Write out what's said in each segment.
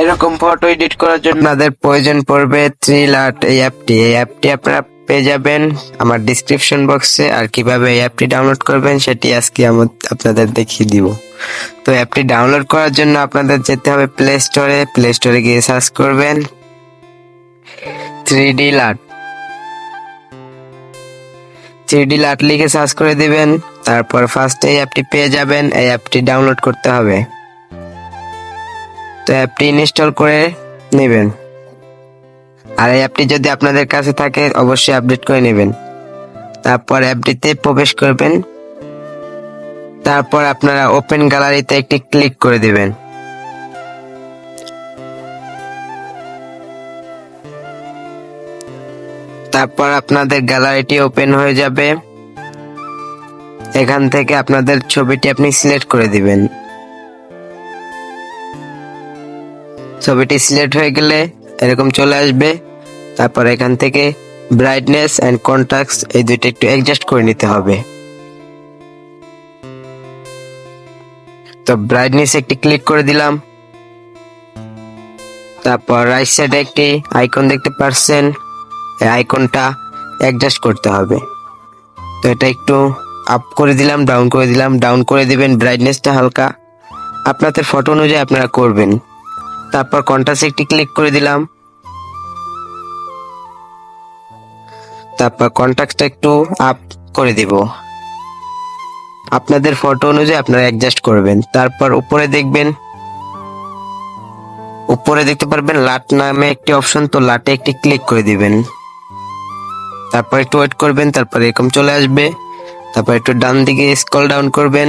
এরকম photo edit করার জন্য আপনাদের প্রয়োজন পড়বে থ্রিল আর্ট এই অ্যাপটি এই অ্যাপটি আপনারা পেয়ে যাবেন আমার ডিসক্রিপশন বক্সে আর কীভাবে এই অ্যাপটি ডাউনলোড করবেন সেটি আজকে আমি আপনাদের দেখিয়ে দিব। তো অ্যাপটি ডাউনলোড করার জন্য আপনাদের যেতে হবে প্লে স্টোরে প্লে স্টোরে গিয়ে সার্চ করবেন থ্রি ডি লার্ট থ্রি ডি লার্ট লিখে সার্চ করে দিবেন। তারপর ফার্স্টে এই অ্যাপটি পেয়ে যাবেন। এই অ্যাপটি ডাউনলোড করতে হবে। তো অ্যাপটি ইনস্টল করে নেবেন। আর এই অ্যাপটি যদি আপনাদের কাছে থাকে, অবশ্যই আপডেট করে নেবেন। তারপর অ্যাপটিতে প্রবেশ করবেন। তারপর আপনারা ওপেন গ্যালারিতে একটি ক্লিক করে দেবেন। তারপর আপনাদের গ্যালারিটি ওপেন হয়ে যাবে। এখান থেকে আপনাদের ছবিটি আপনি সিলেক্ট করে দিবেন। ছবিটি সিলেক্ট হয়ে গেলে এরকম চলে আসবে। তারপর এখান থেকে ব্রাইটনেস এন্ড কন্ট্রাস্ট এই দুইটা একটু অ্যাডজাস্ট করে নিতে হবে। তো ব্রাইটনেস একটি ক্লিক করে দিলাম। তারপর রাইট সাইডে একটি আইকন দেখতে পারছেন। এই আইকনটা অ্যাডজাস্ট করতে হবে। তো এটা একটু আপ করে দিলাম ডাউন করে দিলাম। ডাউন করে দিবেন ব্রাইটনেসটা হালকা। আপনাদের ফটো অনুযায়ী আপনারা করবেন। তারপর কন্ট্রাস্ট একটি ক্লিক করে দিলাম। তারপর কন্ট্রাস্টটা একটু আপ করে দিব। আপনাদের ফটো অনুযায়ী আপনারা অ্যাডজাস্ট করবেন। তারপর উপরে দেখবেন, উপরে দেখতে পারবেন লাট নামে একটি অপশন তো লাটে একটি ক্লিক করে দিবেন। তারপর একটু ওয়েট করবেন, তারপর এরকম চলে আসবে। তারপর একটু ডান দিকে স্ক্রল ডাউন করবেন।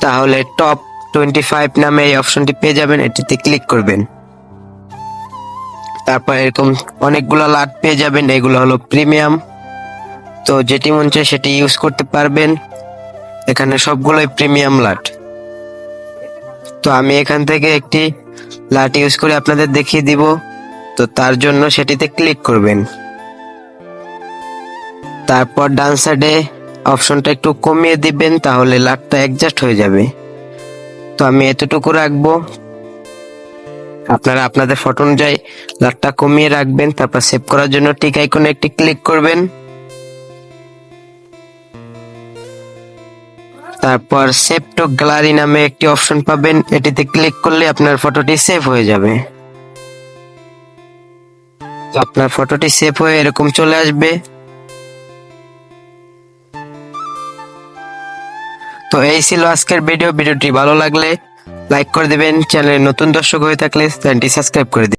তাহলে টপ টোয়েন্টি ফাইভ নামে এই অপশনটি পেয়ে যাবেন, এটিতে ক্লিক করবেন। তারপর এরকম অনেকগুলো লাট পেয়ে যাবেন, এগুলো হলো প্রিমিয়াম তো যেটি মন চায় সেটি ইউজ করতে পারবেন। এখানে সবগুলোই প্রিমিয়াম লাট। তো আমি এখান থেকে একটি লাট ইউজ করে আপনাদের দেখিয়ে দিব। তো তার জন্য সেটিতে ক্লিক করবেন। তারপর ডান সাইডে অপশনটা একটু কমিয়ে দিবেন, তাহলে লাটটা অ্যাডজাস্ট হয়ে যাবে। তো আমি এতটুকু রাখব। আপনারা আপনাদের ফটো অনুযায়ী লাটটা কমিয়ে রাখবেন, তারপর সেভ করার জন্য টিক আইকনে একটি ক্লিক করবেন। তারপর সেভ টু গ্যালারি নামে একটি অপশন পাবেন, এটিতে ক্লিক করলে আপনার ফটোটি সেভ হয়ে যাবে। আপনার ফটোটি সেভ হয়ে এরকম চলে আসবে। তো এই ছিল আজকের ভিডিও ভিডিওটি ভালো লাগলে লাইক করে দেবেন। চ্যানেলে নতুন দর্শক হয়ে থাকলে চ্যানেলটি সাবস্ক্রাইব করে